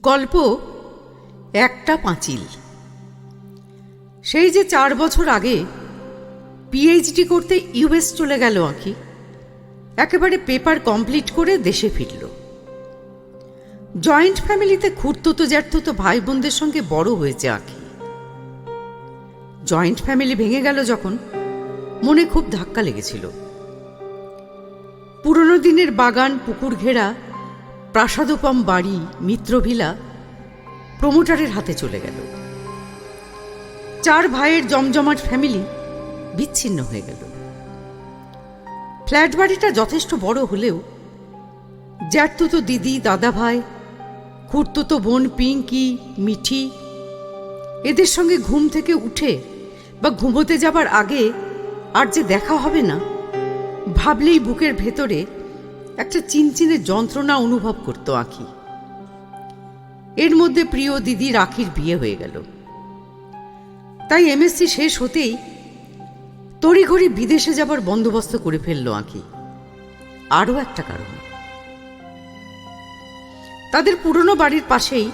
গল্প একটা পাঁচিল। সেই যে চার বছর আগে পিএইচডি করতে ইউএস চলে গেল আঁকি, একেবারে পেপার কমপ্লিট করে দেশে ফিরল। জয়েন্ট ফ্যামিলিতে খুঁড়তো জ্যাঠতো ভাই বোনদের সঙ্গে বড় হয়েছে আঁকি। জয়েন্ট ফ্যামিলি ভেঙে গেল যখন মনে খুব ধাক্কা লেগেছিল। পুরনো দিনের বাগান, পুকুর ঘেরা প্রাসাদোপম বাড়ি মিত্রভিলা প্রমোটারের হাতে চলে গেল। চার ভাইয়ের জমজমাট ফ্যামিলি বিচ্ছিন্ন হয়ে গেল। ফ্ল্যাট বাড়িটা যথেষ্ট বড় হলেও জ্যাঠতুতো দিদি, দাদা ভাই, খুঁড়তুতো বোন পিঙ্কি, মিঠি, এদের সঙ্গে ঘুম থেকে উঠে বা ঘুমোতে যাবার আগে আর যে দেখা হবে না, ভাবলেই বুকের ভেতরে একটা চিনচিনে যন্ত্রণা অনুভব করত আঁখি। এর মধ্যে প্রিয় দিদি রাখির বিয়ে হয়ে গেল। তাই এমএসসি শেষ হতেই তড়িঘড়ি বিদেশে যাবার বন্দোবস্ত করে ফেলল আঁকি আরও একটা কারণ। তাদের পুরনো বাড়ির পাশেই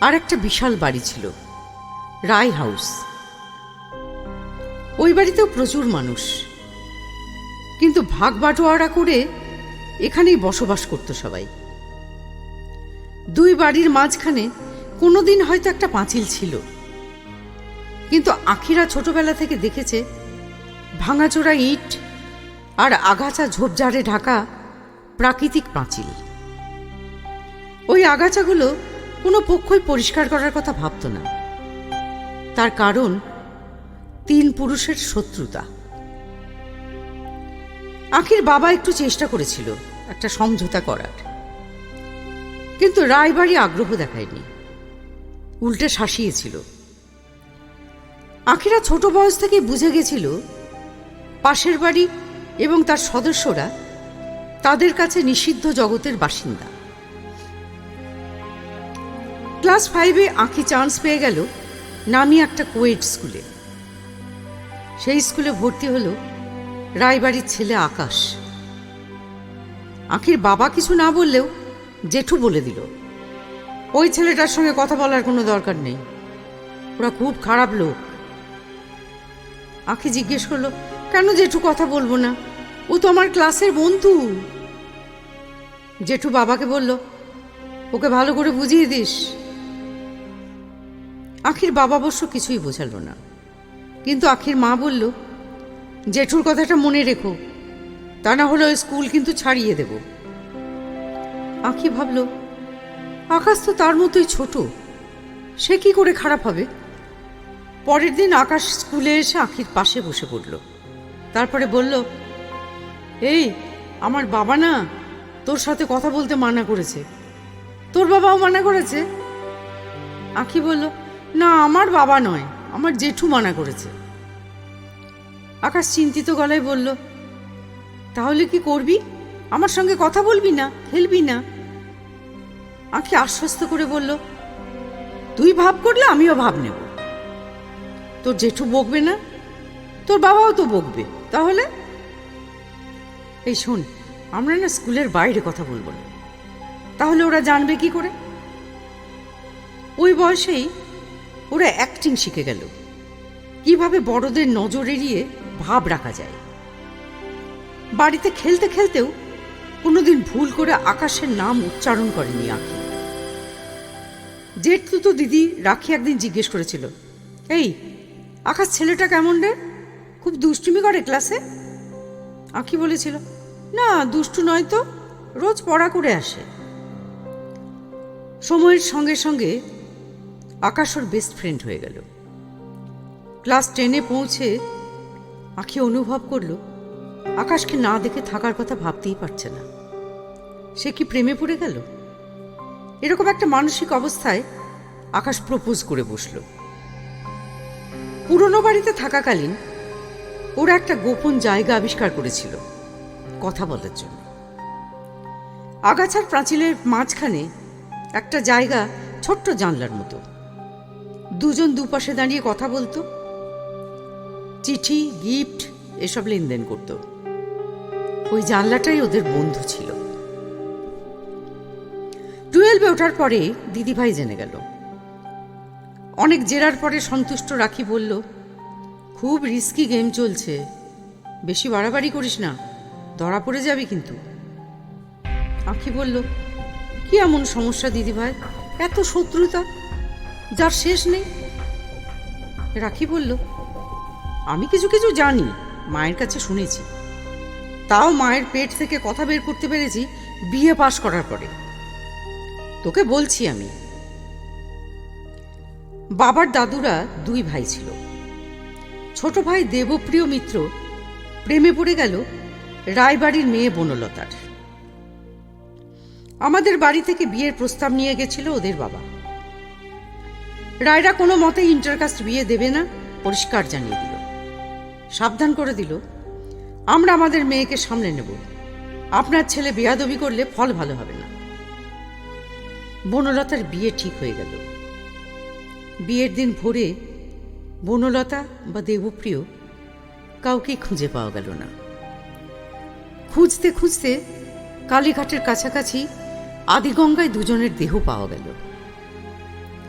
আর একটা বিশাল বাড়ি ছিল রায় হাউস। ওই বাড়িতেও প্রচুর মানুষ। কিন্তু ভাগ বাটোয়ারা করে এখানেই বসবাস করত সবাই। দুই বাড়ির মাঝখানে কোনোদিন হয়তো একটা পাঁচিল ছিল। কিন্তু আখিরা ছোটবেলা থেকে দেখেছে, ভাঙাচোরা ইট আর আগাছা ঝোপঝাড়ে ঢাকা প্রাকৃতিক পাঁচিল। ওই আগাছাগুলো কোনো পক্ষই পরিষ্কার করার কথা ভাবত না। তার কারণ, তিন পুরুষের শত্রুতা। আখির বাবা একটু চেষ্টা করেছিল একটা সমঝোতা করার। কিন্তু রায়বাড়ি আগ্রহ দেখায়নি। উল্টে শাসিয়েছিল। আখিরা ছোট বয়স থেকে বুঝে গেছিল, পাশের বাড়ি এবং তার সদস্যরা তাদের কাছে নিষিদ্ধ জগতের বাসিন্দা। ক্লাস ফাইভে আঁকি চান্স পেয়ে গেল নামি একটা কোয়েট স্কুলে। সেই স্কুলে ভর্তি হলো রায়বাড়ির ছেলে আকাশ। আখির বাবা কিছু না বললেও জেঠু বলে দিল, ওই ছেলেটার সঙ্গে কথা বলার কোনো দরকার নেই। ওরা খুব খারাপ লোক। আখি জিজ্ঞেস করল, কেন জেঠু কথা বলব না? ও তো আমার ক্লাসের বন্ধু। জেঠু বাবাকে বলল, ওকে ভালো করে বুঝিয়ে দিস। আখির বাবা অবশ্য কিছুই বোঝালো না। কিন্তু আখির মা বলল জেঠুর কথাটা মনে রেখো। তা না হলে ওই স্কুল কিন্তু ছাড়িয়ে দেব। আখি ভাবল, আকাশ তো তার মতোই ছোট, সে কি করে খারাপ হবে? পরের দিন আকাশ স্কুলে এসে আখির পাশে বসে পড়ল। তারপরে বলল, এই, আমার বাবা না তোর সাথে কথা বলতে মানা করেছে। তোর বাবাও মানা করেছে? আখি বলল, না, আমার বাবা নয়, আমার জেঠু মানা করেছে। আকাশ চিন্তিত গলায় বলল, তাহলে কি করবি? আমার সঙ্গে কথা বলবি না? খেলবি না? আখি আশ্বস্ত করে বলল, তুই ভাব করলে আমিও ভাব নেব। তোর জেঠু বকবে না? তোর বাবাও তো বকবে, তাহলে? এই শোন, আমরা না স্কুলের বাইরে কথা বলব না। তাহলে ওরা জানবে কি করে? ওই বয়সেই ওরা অ্যাক্টিং শিখে গেল। কীভাবে বড়দের নজর এড়িয়ে ভাব রাখা যায়। বাড়িতে খেলতে খেলতেও কোনোদিন ভুল করে আকাশের নাম উচ্চারণ করেনি আঁকি। জেঠু তো দিদি রাখি একদিন জিজ্ঞেস করেছিল, এই, আকাশ ছেলেটা কেমন রে? খুব দুষ্টুমি করে ক্লাসে? আঁকি বলেছিল, না, দুষ্টু নয় তো, রোজ পড়া করে আসে। সময়ের সঙ্গে সঙ্গে আকাশ ওর বেস্ট ফ্রেন্ড হয়ে গেল। ক্লাস টেনে পৌঁছে আঁখি অনুভব করল, আকাশকে না দেখে থাকার কথা ভাবতেই পারছে না। সে কি প্রেমে পড়ে গেল? এরকম একটা মানসিক অবস্থায় আকাশ প্রপোজ করে বসল। পুরনো বাড়িতে থাকাকালীন ওরা একটা গোপন জায়গা আবিষ্কার করেছিল, কথা বলার জন্য। আগাছার প্রাচীলের মাঝখানে একটা জায়গা ছোট্ট জানলার মতো। দুজন দুপাশে দাঁড়িয়ে কথা বলতো চিঠি, গিফট, এসব লেনদেন করত। ওই জানলাটাই ওদের বন্ধু ছিল। টুয়েলভে ওঠার পরে দিদিভাই জেনে গেল। অনেক জেরার পরে সন্তুষ্ট রাখি বলল, খুব রিস্কি গেম চলছে। বেশি বাড়াবাড়ি করিস না, ধরা পড়ে যাবি কিন্তু। আখি বলল, কি এমন সমস্যা দিদিভাই? এত শত্রুতা? যার শেষ নেই? রাখি বলল আমি কিছু কিছু জানি, মায়ের কাছে শুনেছি। তাও মায়ের পেট থেকে কথা বের করতে পেরেছি বিয়ে পাশ করার পরে। তোকে বলছি আমি। বাবার দাদুরা দুই ভাই ছিল। ছোট ভাই দেবপ্রিয় মিত্র, প্রেমে পড়ে গেল রায়বাড়ির মেয়ে বনলতার। আমাদের বাড়ি থেকে বিয়ের প্রস্তাব নিয়ে গেছিল ওদের বাবা। রায়রা কোনো মতে ইন্টারকাস্ট বিয়ে দেবে না, পরিষ্কার জানিয়ে দিল। সাবধান করে দিল। আমরা আমাদের মেয়েকে সামলে নেব। আপনার ছেলে বেয়াদবি করলে ফল ভালো হবে না। বনলতার বিয়ে ঠিক হয়ে গেল। বিয়ের দিন ভোরে বনলতা বা দেবপ্রিয় কাউকেই খুঁজে পাওয়া গেল না। খুঁজতে খুঁজতে কালীঘাটের কাছাকাছি আদিগঙ্গায় দুজনের দেহ পাওয়া গেল।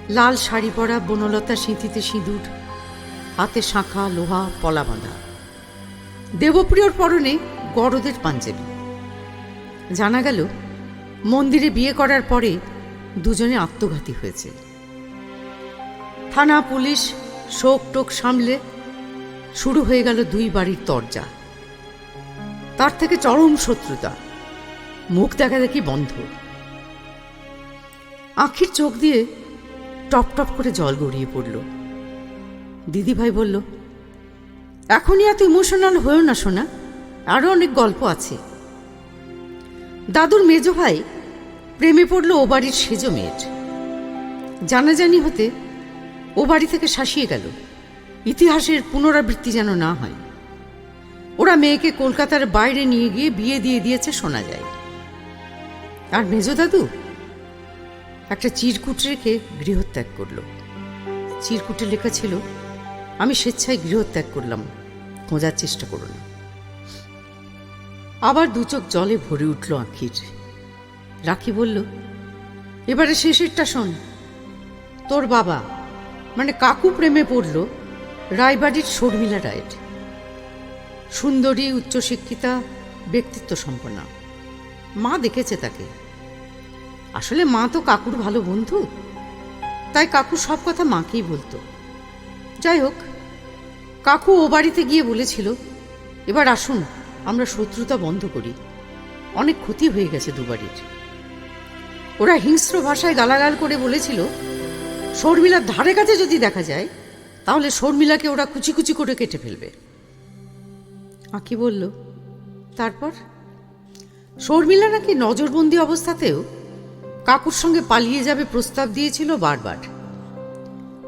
লাল শাড়ি পরা বনলতা সিঁথিতে সিঁদুর হাতে শাঁখা, লোহা পলা বাঁধা দেবপ্রিয়র পরনে গরদের পাঞ্জাবি। জানা গেল, মন্দিরে বিয়ে করার পরে দুজনে আত্মঘাতী হয়েছে। থানা, পুলিশ, শোক টোক সামলে শুরু হয়ে গেল দুই বাড়ির তরজা। তার থেকে চরম শত্রুতা। মুখ দেখা দেখি বন্ধ। আখির চোখ দিয়ে টপ টপ করে জল গড়িয়ে পড়ল। দিদিভাই বলল, এখনই এত ইমোশনাল হয়েও না শোনা আরও অনেক গল্প আছে। দাদুর মেজ ভাই প্রেমে পড়ল ও বাড়ির সেজ মেয়ের। জানাজানি হতে ও বাড়ি থেকে শাসিয়ে গেল। ইতিহাসের পুনরাবৃত্তি যেন না হয়। ওরা মেয়েকে কলকাতার বাইরে নিয়ে গিয়ে বিয়ে দিয়ে দিয়েছে শোনা যায়। আর মেজ দাদু একটা চিরকুট রেখে গৃহত্যাগ করল। চিরকুটে লেখা ছিল আমি স্বেচ্ছায় গৃহত্যাগ করলাম। খোঁজার চেষ্টা করো না। আবার দু চোখ জলে ভরে উঠল আখির। রাখি বলল, এবারে শেষেরটা শোন। তোর বাবা মানে কাকু প্রেমে পড়ল রায়বাড়ির শর্মিলা রায়ের। সুন্দরী, উচ্চশিক্ষিতা ব্যক্তিত্ব সম্পন্না মা দেখেছে তাকে। আসলে মা তো কাকুর ভালো বন্ধু। তাই কাকু সব কথা মাকেই বলতো। যাই হোক, কাকু ও বাড়িতে গিয়ে বলেছিল, এবার আসুন, আমরা শত্রুতা বন্ধ করি। অনেক ক্ষতি হয়ে গেছে দুবাড়ির ওরা হিংস্র ভাষায় গালাগাল করে বলেছিল, শর্মিলার ধারে কাছে যদি দেখা যায়, তাহলে শর্মিলাকে ওরা কুচি কুচি করে কেটে ফেলবে। আঁকি বলল, তারপর? শর্মিলা নাকি নজরবন্দি অবস্থাতেও কাকুর সঙ্গে পালিয়ে যাবে প্রস্তাব দিয়েছিল বারবার।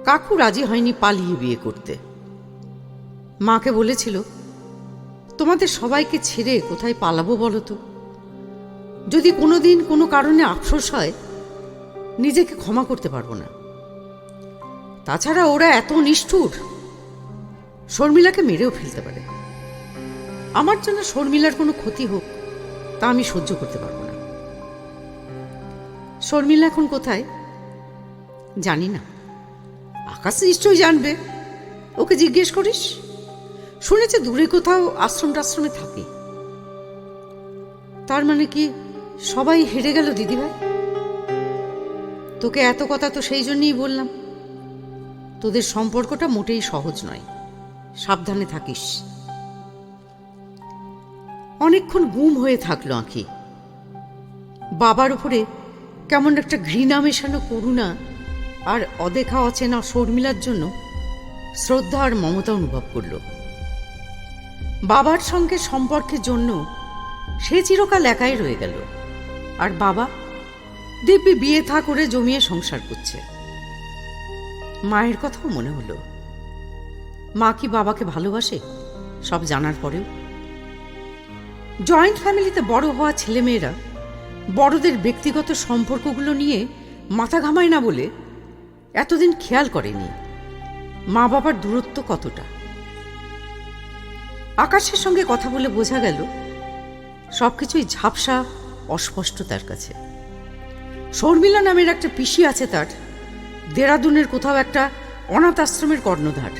কাকু রাজি হয়নি পালিয়ে বিয়ে করতে। মাকে বলেছিল, তোমাদের সবাইকে ছেড়ে কোথায় পালাবো বলো তো? যদি কোনো দিন কোনো কারণে আফসোস হয়, নিজেকে ক্ষমা করতে পারব না। তাছাড়া ওরা এত নিষ্ঠুর, শর্মিলাকে মেরেও ফেলতে পারে। আমার জন্য শর্মিলার কোনো ক্ষতি হোক, তা আমি সহ্য করতে পারব না। শর্মিলা এখন কোথায়? জানি না। আকাশ নিশ্চয়ই জানবে। ওকে জিজ্ঞেস করিস? শুনেছে দূরে কোথাও আশ্রম টাশ্রমে থাকে। তার মানে কি সবাই হেরে গেল, দিদিভাই? তোকে এত কথা তো সেই জন্যই বললাম। তোদের সম্পর্কটা মোটেই সহজ নয়। সাবধানে থাকিস। অনেকক্ষণ গুম হয়ে থাকল আঁখি। বাবার উপরে কেমন একটা ঘৃণা মেশানো করুণা আর অদেখা অচেনা শর্মিলার জন্য শ্রদ্ধা আর মমতা অনুভব করল। বাবার সঙ্গে সম্পর্কের জন্য সে চিরকাল একাই রয়ে গেল। আর বাবা দিব্যি বিয়ে থা করে জমিয়ে সংসার করছে। মায়ের কথাও মনে হলো। মা কি বাবাকে ভালোবাসে? সব জানার পরেও। জয়েন্ট ফ্যামিলিতে বড় হওয়া ছেলেমেয়েরা বড়দের ব্যক্তিগত সম্পর্কগুলো নিয়ে মাথা ঘামায় না বলে এতদিন খেয়াল করেনি। মা বাবার দূরত্ব কতটা? আকাশের সঙ্গে কথা বলে বোঝা গেল, সবকিছুই ঝাপসা অস্পষ্ট তার কাছে। শর্মিলা নামের একটা পিসি আছে তার, দেরাদুনের কোথাও একটা অনাথ আশ্রমের কর্ণধার।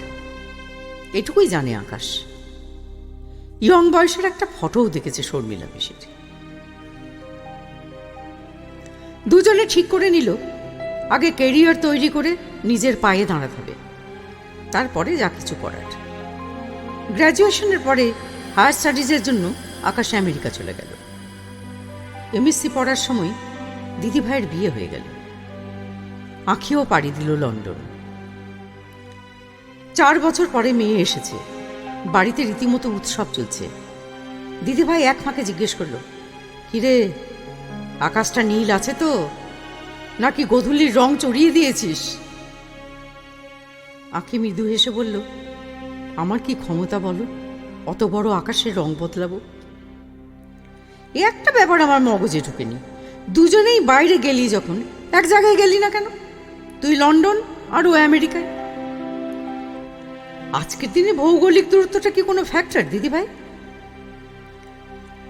এটুকুই জানে আকাশ। ইয়ং বয়সের একটা ফটোও দেখেছে শর্মিলা পিসির। দুজনে ঠিক করে নিল আগে কেরিয়ার তৈরি করে নিজের পায়ে দাঁড়াতে হবে। তারপরে যা কিছু করার। গ্র্যাজুয়েশনের পরে হায়ার স্টাডিজের জন্য আকাশ আমেরিকা চলে গেল। এমএসসি পড়ার সময় দিদিভাইয়ের বিয়ে হয়ে গেল। আঁখিও পাড়ি দিল লন্ডন। চার বছর পরে মেয়ে এসেছে। বাড়িতে রীতিমতো উৎসব চলছে। দিদিভাই এক ফাঁকে জিজ্ঞেস করল, কিরে, আকাশটা নীল আছে তো? নাকি গধূলির রং চড়িয়ে দিয়েছিস? আঁখি মৃদু হেসে বলল, আমার কি ক্ষমতা বলো? অত বড় আকাশের রং বদলাবো? এ একটা ব্যাপার আমার মগজে ঢুকেনি। দুজনেই বাইরে গেলি যখন, এক জায়গায় গেলি না কেন? তুই লন্ডন আর ও আমেরিকায়? আজকের দিনে ভৌগোলিক দূরত্বটা কি কোনো ফ্যাক্টর দিদি ভাই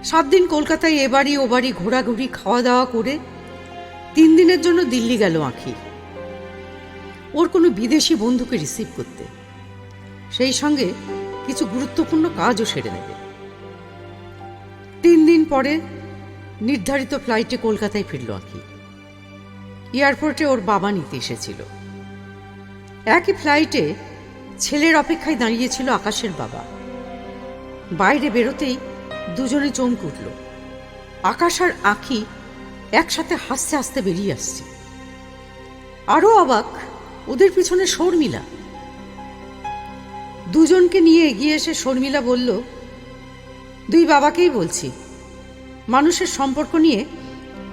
সাত দিন কলকাতায় এ বাড়ি, ও বাড়ি ঘোরাঘুরি, খাওয়া দাওয়া করে তিন দিনের জন্য দিল্লি গেল আঁখি। ওর কোনো বিদেশি বন্ধুকে রিসিভ করতে। সেই সঙ্গে কিছু গুরুত্বপূর্ণ কাজও সেরে নেবে। তিন দিন পরে নির্ধারিত ফ্লাইটে কলকাতায় ফিরল আঁকি এয়ারপোর্টে ওর বাবা নিতে এসেছিল। একই ফ্লাইটে ছেলের অপেক্ষায় দাঁড়িয়েছিল আকাশের বাবা। বাইরে বেরোতেই দুজনে চমক উঠল। আকাশ আর আঁখি একসাথে হাসতে হাসতে বেরিয়ে আসছে। আরও অবাক, ওদের পিছনে শর্মিলা। দুজনকে নিয়ে এগিয়ে এসে শর্মিলা বলল, দুই বাবাকেই বলছি, মানুষের সম্পর্ক নিয়ে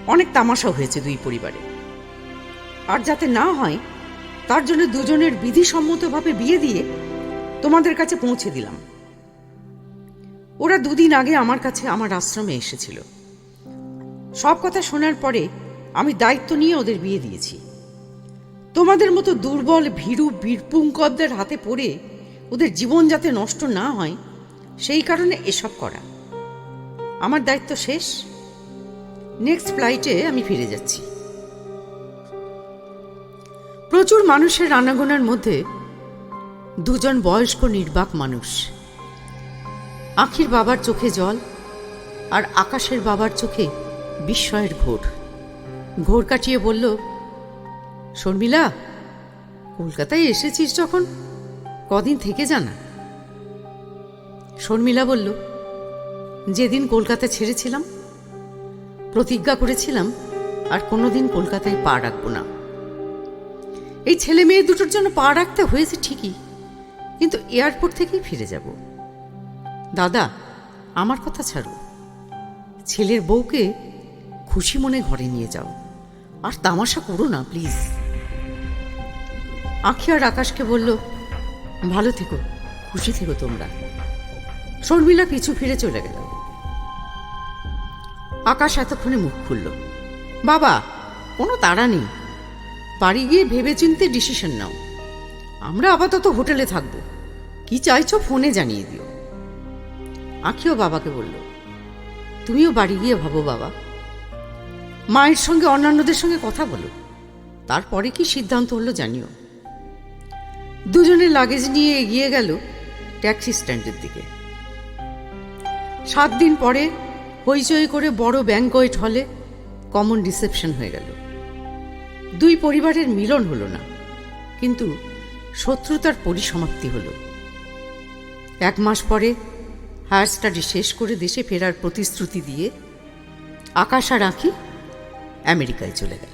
অনেক তামাশা হয়েছে দুই পরিবারে। আর যাতে না হয়, তার জন্য দুজনের বিধিসম্মতভাবে বিয়ে দিয়ে তোমাদের কাছে পৌঁছে দিলাম। ওরা দুদিন আগে আমার কাছে আমার আশ্রমে এসেছিল। সব কথা শোনার পরে আমি দায়িত্ব নিয়ে ওদের বিয়ে দিয়েছি। তোমাদের মতো দুর্বল, ভীরু বীরপুঙ্করদের হাতে পড়ে ওদের জীবন যাতে নষ্ট না হয়, সেই কারণে এসব করা। আমার দায়িত্ব শেষ। নেক্সট ফ্লাইটে আমি ফিরে যাচ্ছি। প্রচুর মানুষের রান্নাগোনার মধ্যে দুজন বয়স্ক নির্বাক মানুষ। আখির বাবার চোখে জল আর আকাশের বাবার চোখে বিস্ময়ের ঘোর। ঘোর কাটিয়ে বলল, শর্মিলা, কলকাতায় এসেছিস যখন? কদিন থেকে জানা? শর্মিলা বলল, যেদিন কলকাতা ছেড়েছিলাম, প্রতিজ্ঞা করেছিলাম, আর কোনোদিন কলকাতায় পা রাখব না। এই ছেলে মেয়ে দুটোর জন্য পা রাখতে হয়েছে ঠিকই, কিন্তু এয়ারপোর্ট থেকেই ফিরে যাব। দাদা, আমার কথা ছাড়ো। ছেলের বউকে খুশি মনে ঘরে নিয়ে যাও। আর তামাশা করো না, প্লিজ। আখি আর আকাশকে বলল, ভালো থেকো, খুশি থেকো তোমরা। শর্মিলা পিছু ফিরে চলে গেল। আকাশ এতক্ষণে মুখ খুলল। বাবা, কোনো তাড়া নেই। বাড়ি গিয়ে ভেবে চিনতে ডিসিশন নাও। আমরা আপাতত হোটেলে থাকব। কি চাইছো ফোনে জানিয়ে দিও। আখিও বাবাকে বলল, তুমিও বাড়ি গিয়ে ভাবো, বাবা। মায়ের সঙ্গে অন্যান্যদের সঙ্গে কথা বলো। তারপরে কি সিদ্ধান্ত হলো জানিও। দুজনে লাগেজ নিয়ে এগিয়ে গেল ট্যাক্সি স্ট্যান্ডের দিকে। সাত দিন পরে হইচই করে বড় ব্যাঙ্কোয়েট হলে কমন রিসেপশন হয়ে গেল। দুই পরিবারের মিলন হলো না, কিন্তু শত্রুতার পরিসমাপ্তি হলো। এক মাস পরে হায়ার স্টাডি শেষ করে দেশে ফেরার প্রতিশ্রুতি দিয়ে আকাশ আঁকি আমেরিকায় চলে গেল।